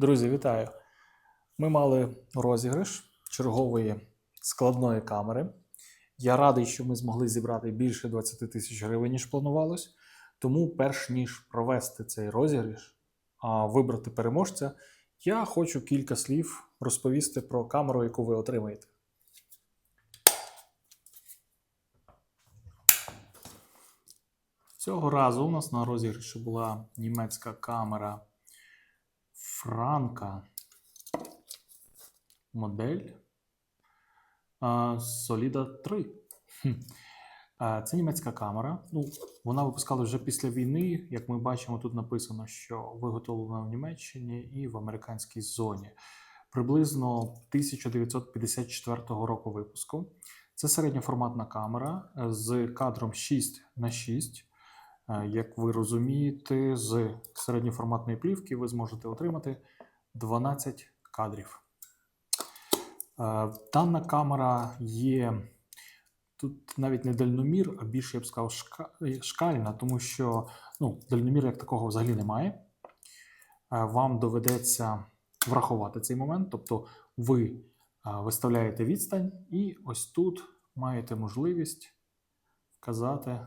Друзі, вітаю! Ми мали розіграш чергової складної камери. Я радий, що ми змогли зібрати більше 20 тисяч гривень, ніж планувалось. Тому, перш ніж провести цей розіграш, а вибрати переможця, я хочу кілька слів розповісти про камеру, яку ви отримаєте. Цього разу у нас на розіграші була німецька камера Франка модель а, Solida 3. Хм. Це німецька камера. Ну, вона випускала вже після війни. Як ми бачимо, тут написано, що виготовлена в Німеччині і в американській зоні. Приблизно 1954 року випуску. Це середньоформатна камера з кадром 6 на 6 Е, Як ви розумієте, з середньоформатної плівки ви зможете отримати 12 кадрів. Е, Дана камера є тут навіть не дальномір, а більше я б сказав шкальна, тому що ну, дальномір як такого взагалі немає. Е, Вам доведеться врахувати цей момент, тобто ви е, виставляєте відстань, і ось тут маєте можливість вказати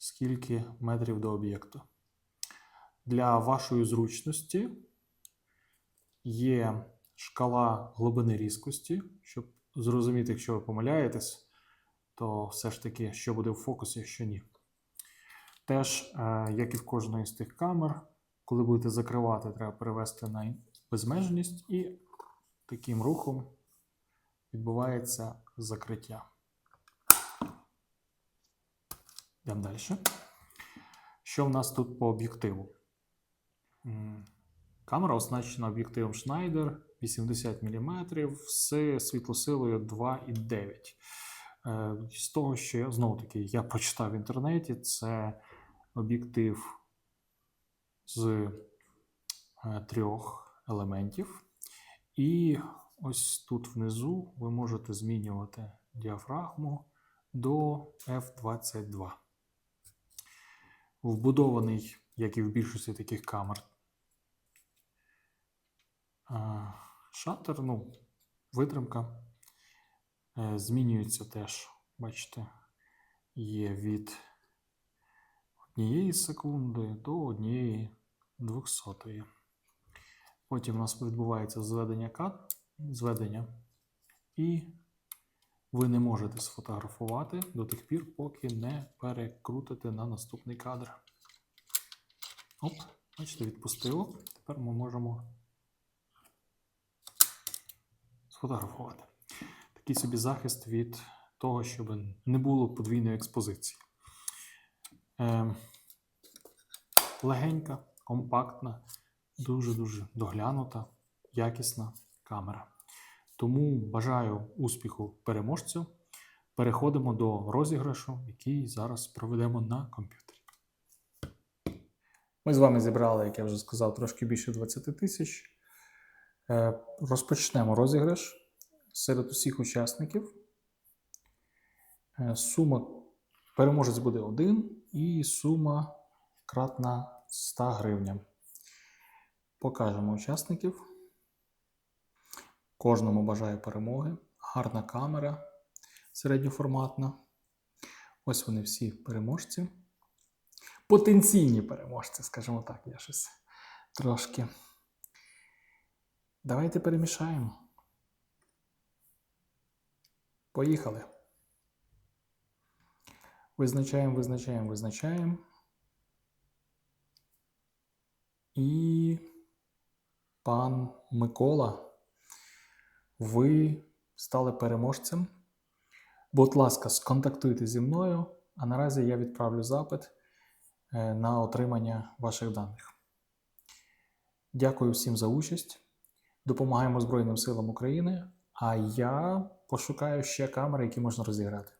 скільки метрів до об'єкту. Для вашої зручності є шкала глибини різкості, щоб зрозуміти, якщо ви помиляєтесь, то все ж таки, що буде в фокусі, що ні. Теж, е, як і в кожної з тих камер, коли будете закривати, треба перевести на безмежність, і таким рухом відбувається закриття. Йдемо далі. Що в нас тут по об'єктиву? Камера оснащена об'єктивом Schneider 80 мм з світлосилою 2,9. Е, З того, що я знову таки я прочитав в інтернеті, це об'єктив з е, трьох елементів. І ось тут внизу ви можете змінювати діафрагму до F22 вбудований, як і в більшості таких камер. а, Шатер, ну, витримка. Е, Змінюється теж, бачите, є від однієї секунди до однієї двохсотої. Потім у нас відбувається зведення кат, зведення, і ви не можете сфотографувати до тих пір, поки не перекрутите на наступний кадр. Оп, бачите, відпустило. Тепер ми можемо сфотографувати. Такий собі захист від того, щоб не було подвійної експозиції. Е, легенька, компактна, дуже-дуже доглянута, якісна камера. Тому бажаю успіху переможцю. Переходимо до розіграшу, який зараз проведемо на комп'ютері. Ми з вами зібрали, як я вже сказав, трошки більше 20 тисяч. Е, Розпочнемо розіграш серед усіх учасників. Е, Сума переможець буде один, і сума кратна 100 гривням. Покажемо учасників. Кожному бажаю перемоги. Гарна камера середньоформатна. Ось вони всі переможці. Потенційні переможці, скажімо так, я щось трошки. Давайте перемішаємо. Поїхали. Визначаємо, визначаємо, визначаємо. І пан Микола ви стали переможцем. Будь ласка, сконтактуйте зі мною, а наразі я відправлю запит е, на отримання ваших даних. Дякую всім за участь. Допомагаємо Збройним силам України. А я пошукаю ще камери, які можна розіграти.